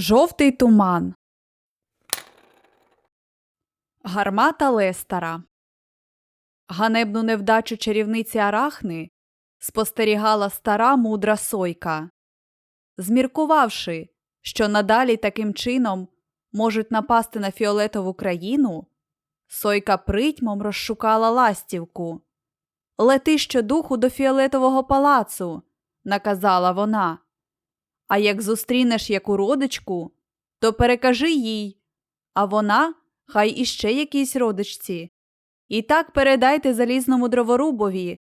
Жовтий туман. Гармата Лестера. Ганебну невдачу чарівниці Арахни спостерігала стара мудра сойка. Зміркувавши, що надалі таким чином можуть напасти на фіолетову країну, сойка притьмом розшукала ластівку. Лети щодуху до фіолетового палацу, наказала вона. А як зустрінеш яку родичку, то перекажи їй, а вона хай іще якійсь родичці. І так передайте залізному дроворубові,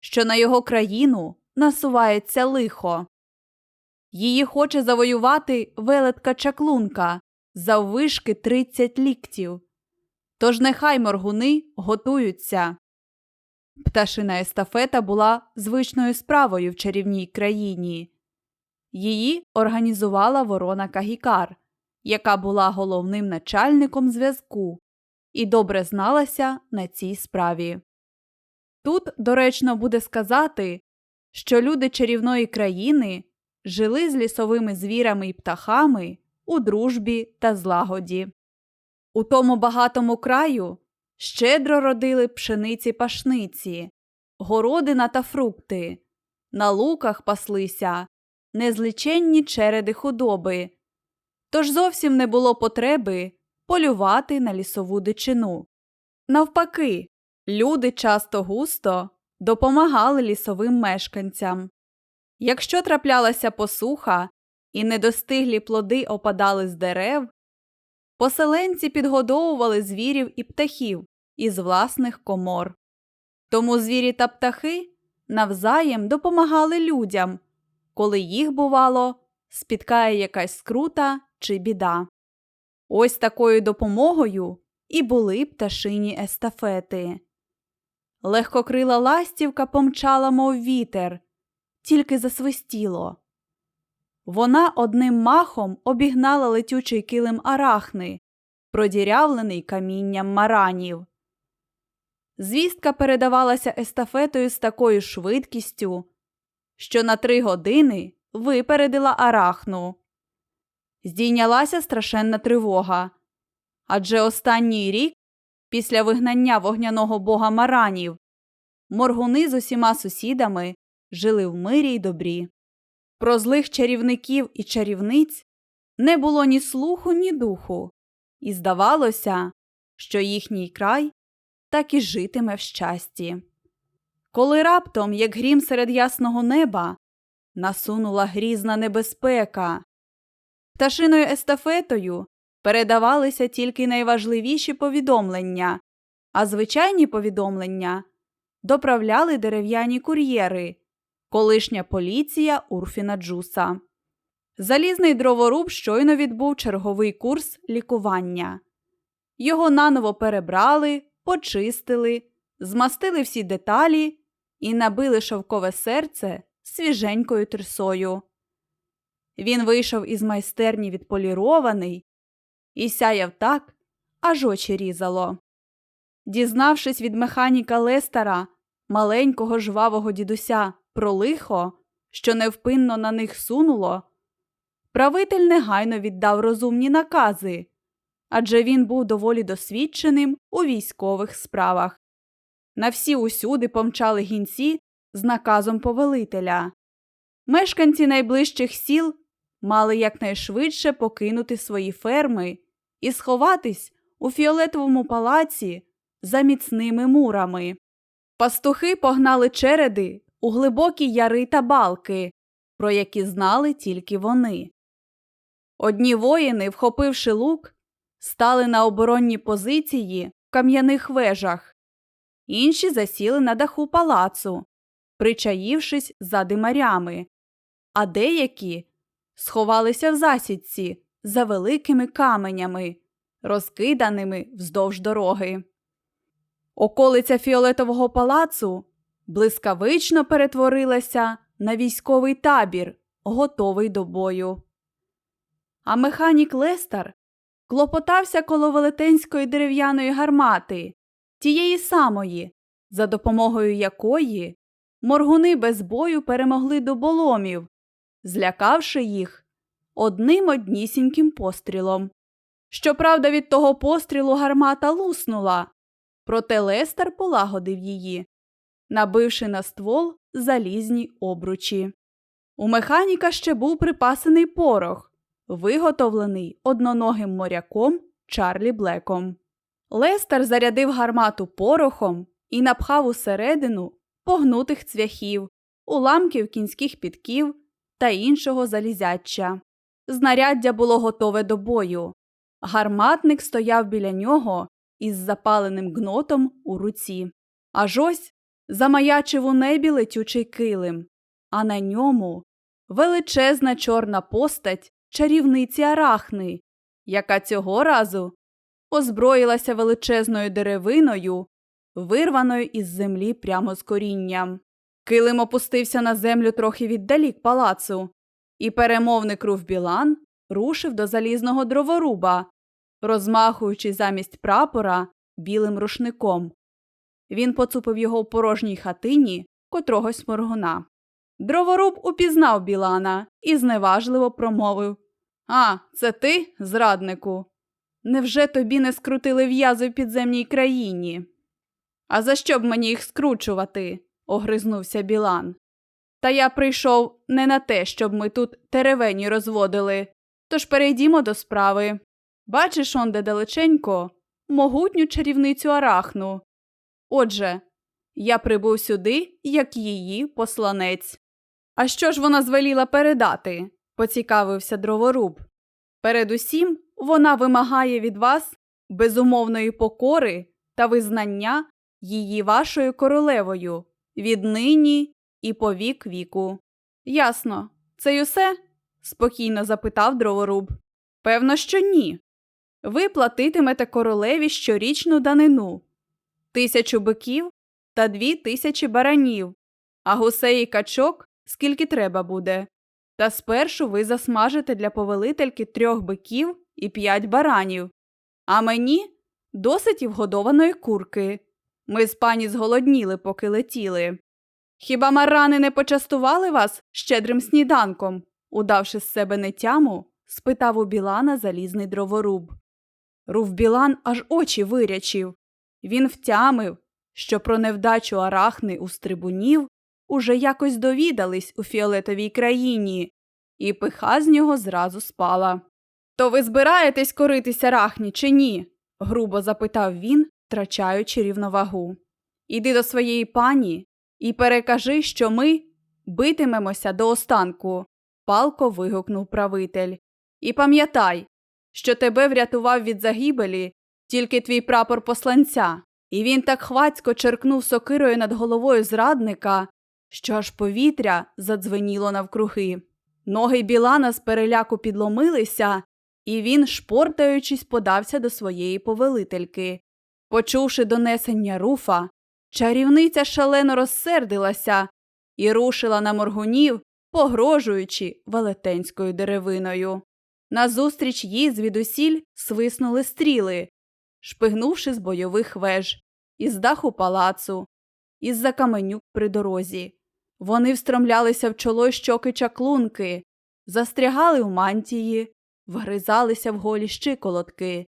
що на його країну насувається лихо. Її хоче завоювати велетка чаклунка заввишки тридцять ліктів. Тож нехай моргуни готуються. Пташина естафета була звичною справою в чарівній країні. Її організувала ворона Кагікар, яка була головним начальником зв'язку і добре зналася на цій справі. Тут доречно буде сказати, що люди чарівної країни жили з лісовими звірами і птахами у дружбі та злагоді. У тому багатому краю щедро родили пшениці пашниці, городина та фрукти, на луках паслися незліченні череди худоби, тож зовсім не було потреби полювати на лісову дичину. Навпаки, люди часто густо допомагали лісовим мешканцям. Якщо траплялася посуха і недостиглі плоди опадали з дерев, поселенці підгодовували звірів і птахів із власних комор. Тому звірі та птахи навзаєм допомагали людям, коли їх, бувало, спіткає якась скрута чи біда. Ось такою допомогою і були пташині естафети. Легкокрила ластівка помчала, мов вітер, тільки засвистіло. Вона одним махом обігнала летючий килим арахни, продірявлений камінням маранів. Звістка передавалася естафетою з такою швидкістю, що на три години випередила арахну. Здійнялася страшенна тривога. Адже останній рік, після вигнання вогняного бога маранів, моргуни з усіма сусідами жили в мирі й добрі. Про злих чарівників і чарівниць не було ні слуху, ні духу, і здавалося, що їхній край так і житиме в щасті. Коли раптом, як грім серед ясного неба, насунула грізна небезпека, пташиною естафетою передавалися тільки найважливіші повідомлення, а звичайні повідомлення доправляли дерев'яні кур'єри, колишня поліція Урфіна Джуса. Залізний дроворуб щойно відбув черговий курс лікування. Його наново перебрали, почистили, змастили всі деталі і набили шовкове серце свіженькою трисою. Він вийшов із майстерні відполірований і сяяв так, аж очі різало. Дізнавшись від механіка Лестера, маленького жвавого дідуся, про лихо, що невпинно на них сунуло, правитель негайно віддав розумні накази адже він був доволі досвідченим у військових справах. На всі усюди помчали гінці з наказом повелителя. Мешканці найближчих сіл мали якнайшвидше покинути свої ферми і сховатись у фіолетовому палаці за міцними мурами. Пастухи погнали череди у глибокі яри та балки, про які знали тільки вони. Одні воїни, вхопивши лук, стали на оборонні позиції в кам'яних вежах, інші засіли на даху палацу, причаївшись за димарями, а деякі сховалися в засідці за великими каменями, розкиданими вздовж дороги. Околиця фіолетового палацу блискавично перетворилася на військовий табір, готовий до бою. А механік Лестер клопотався коло велетенської дерев'яної гармати, тієї самої, за допомогою якої моргуни без бою перемогли доболомів, злякавши їх одним однісіньким пострілом. Щоправда, від того пострілу гармата луснула, проте Лестер полагодив її, набивши на ствол залізні обручі. У механіка ще був припасений порох, виготовлений одноногим моряком Чарлі Блеком. Лестер зарядив гармату порохом і напхав усередину погнутих цвяхів, уламків кінських підків та іншого залізяча. Знаряддя було готове до бою. Гарматник стояв біля нього із запаленим гнотом у руці. Аж ось замаячив у небі летючий килим, а на ньому величезна чорна постать чарівниці Арахни, яка цього разу озброїлася величезною деревиною, вирваною із землі прямо з корінням. Килим опустився на землю трохи віддалік палацу, і перемовник Руф Білан рушив до залізного дроворуба, розмахуючи замість прапора білим рушником. Він поцупив його в порожній хатині котрогось моргуна. Дроворуб упізнав Білана і зневажливо промовив А, це ти, зраднику? Невже тобі не скрутили в'язи в підземній країні? А за що б мені їх скручувати? огризнувся Білан. Та я прийшов не на те, щоб ми тут теревені розводили. Тож перейдімо до справи. Бачиш он де далеченько могутню чарівницю Арахну. Отже, я прибув сюди, як її посланець. А що ж вона звеліла передати? поцікавився дроворуб. Передусім, вона вимагає від вас безумовної покори та визнання її вашою королевою віднині і по вік віку. Ясно, це й усе? спокійно запитав дроворуб. Певно, що ні. Ви платитимете королеві щорічну данину тисячу биків та дві тисячі баранів, а гусей і качок скільки треба буде. Та спершу ви засмажите для повелительки трьох биків і п'ять баранів, а мені досить і вгодованої курки. Ми з пані зголодніли, поки летіли. Хіба марани не почастували вас щедрим сніданком? удавши з себе нетяму, спитав у Білана залізний дроворуб. Рув Білан аж очі вирячив. Він втямив, що про невдачу арахни у стрибунів уже якось довідались у фіолетовій країні, і пиха з нього зразу спала. То ви збираєтесь коритися рахні чи ні? грубо запитав він, втрачаючи рівновагу. Іди до своєї пані і перекажи, що ми битимемося до останку, палко вигукнув правитель. І пам'ятай, що тебе врятував від загибелі тільки твій прапор посланця, і він так хвацько черкнув сокирою над головою зрадника, що аж повітря задзвеніло навкруги. Ноги Білана з переляку підломилися, і він, шпортаючись, подався до своєї повелительки. Почувши донесення руфа, чарівниця шалено розсердилася і рушила на моргунів, погрожуючи велетенською деревиною. Назустріч їй звідусіль свиснули стріли, шпигнувши з бойових веж, із даху палацу, із за каменюк при дорозі. Вони встромлялися в чоло щоки чаклунки, застрягали в мантії, вгризалися в голі щиколотки.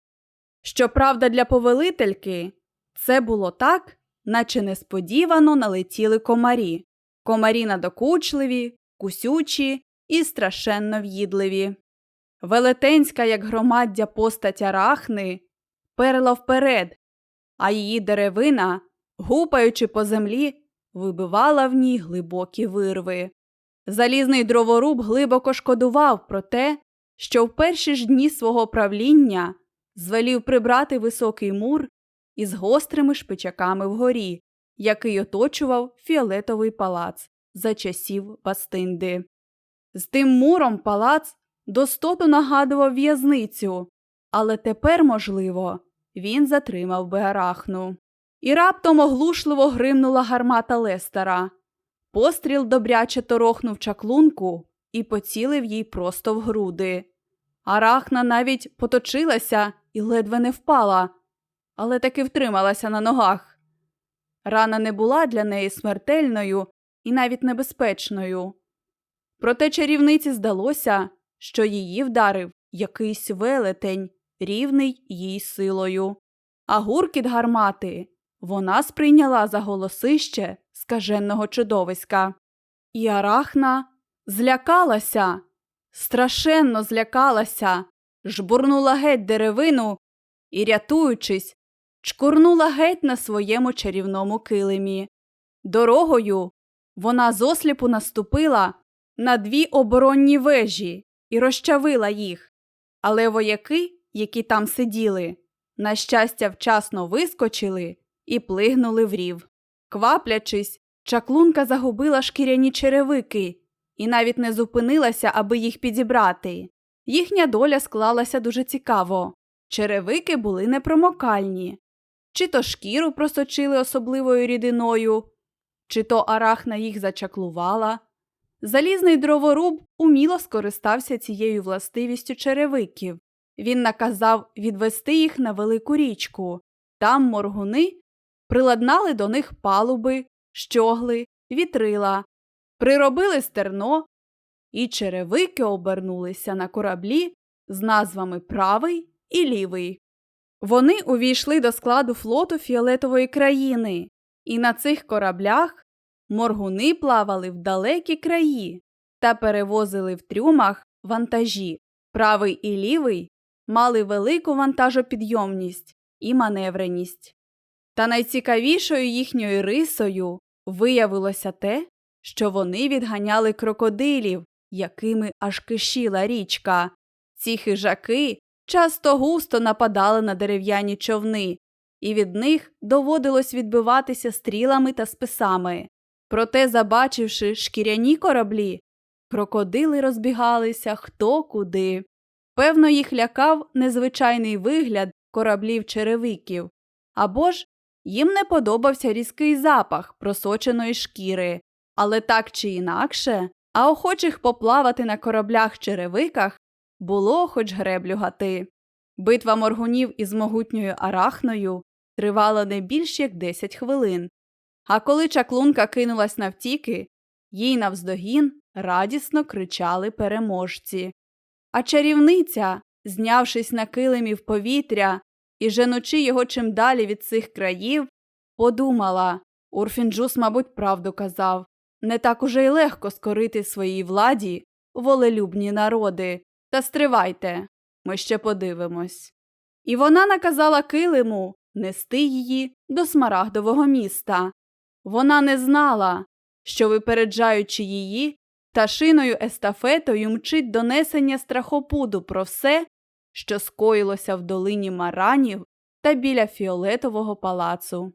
Щоправда, для повелительки це було так, наче несподівано налетіли комарі. Комарі надокучливі, кусючі і страшенно в'їдливі. Велетенська, як громаддя постать арахни, перла вперед, а її деревина, гупаючи по землі, вибивала в ній глибокі вирви. Залізний дроворуб глибоко шкодував про те, що в перші ж дні свого правління звелів прибрати високий мур із гострими шпичаками вгорі, який оточував фіолетовий палац за часів Бастинди. З тим муром палац достоту нагадував в'язницю, але тепер, можливо, він затримав би арахну. І раптом оглушливо гримнула гармата Лестера. Постріл добряче торохнув чаклунку і поцілив їй просто в груди. Арахна навіть поточилася і ледве не впала, але таки втрималася на ногах. Рана не була для неї смертельною і навіть небезпечною. Проте чарівниці здалося, що її вдарив якийсь велетень, рівний їй силою. А гуркіт гармати вона сприйняла за голосище скаженого чудовиська. І Арахна злякалася, страшенно злякалася, жбурнула геть деревину і, рятуючись, чкурнула геть на своєму чарівному килимі. Дорогою вона зосліпу наступила на дві оборонні вежі і розчавила їх. Але вояки, які там сиділи, на щастя, вчасно вискочили і плигнули в рів. Кваплячись, чаклунка загубила шкіряні черевики і навіть не зупинилася, аби їх підібрати. Їхня доля склалася дуже цікаво. Черевики були непромокальні, чи то шкіру просочили особливою рідиною, чи то арахна їх зачаклувала. Залізний дроворуб уміло скористався цією властивістю черевиків. Він наказав відвести їх на велику річку. Там моргуни приладнали до них палуби, щогли, вітрила, приробили стерно, і черевики обернулися на кораблі з назвами Правий і Лівий. Вони увійшли до складу флоту фіолетової країни, і на цих кораблях моргуни плавали в далекі краї та перевозили в трюмах вантажі. Правий і лівий мали велику вантажопідйомність і маневреність. Та найцікавішою їхньою рисою виявилося те, що вони відганяли крокодилів, якими аж кишіла річка. Ці хижаки часто густо нападали на дерев'яні човни, і від них доводилось відбиватися стрілами та списами. Проте, забачивши шкіряні кораблі, крокодили розбігалися хто куди. Певно, їх лякав незвичайний вигляд кораблів черевиків, або ж їм не подобався різкий запах просоченої шкіри, але так чи інакше, а охочих поплавати на кораблях черевиках було хоч греблю гати. Битва моргунів із могутньою арахною тривала не більш як 10 хвилин. А коли чаклунка кинулась навтіки, їй навздогін радісно кричали переможці. А чарівниця, знявшись на килимі в повітря і женучи його чим далі від цих країв, подумала Урфінджус, мабуть, правду казав не так уже й легко скорити своїй владі волелюбні народи. Та стривайте, ми ще подивимось. І вона наказала килиму нести її до смарагдового міста. Вона не знала, що, випереджаючи її, пташиною естафетою мчить донесення страхопуду про все, що скоїлося в долині маранів та біля фіолетового палацу.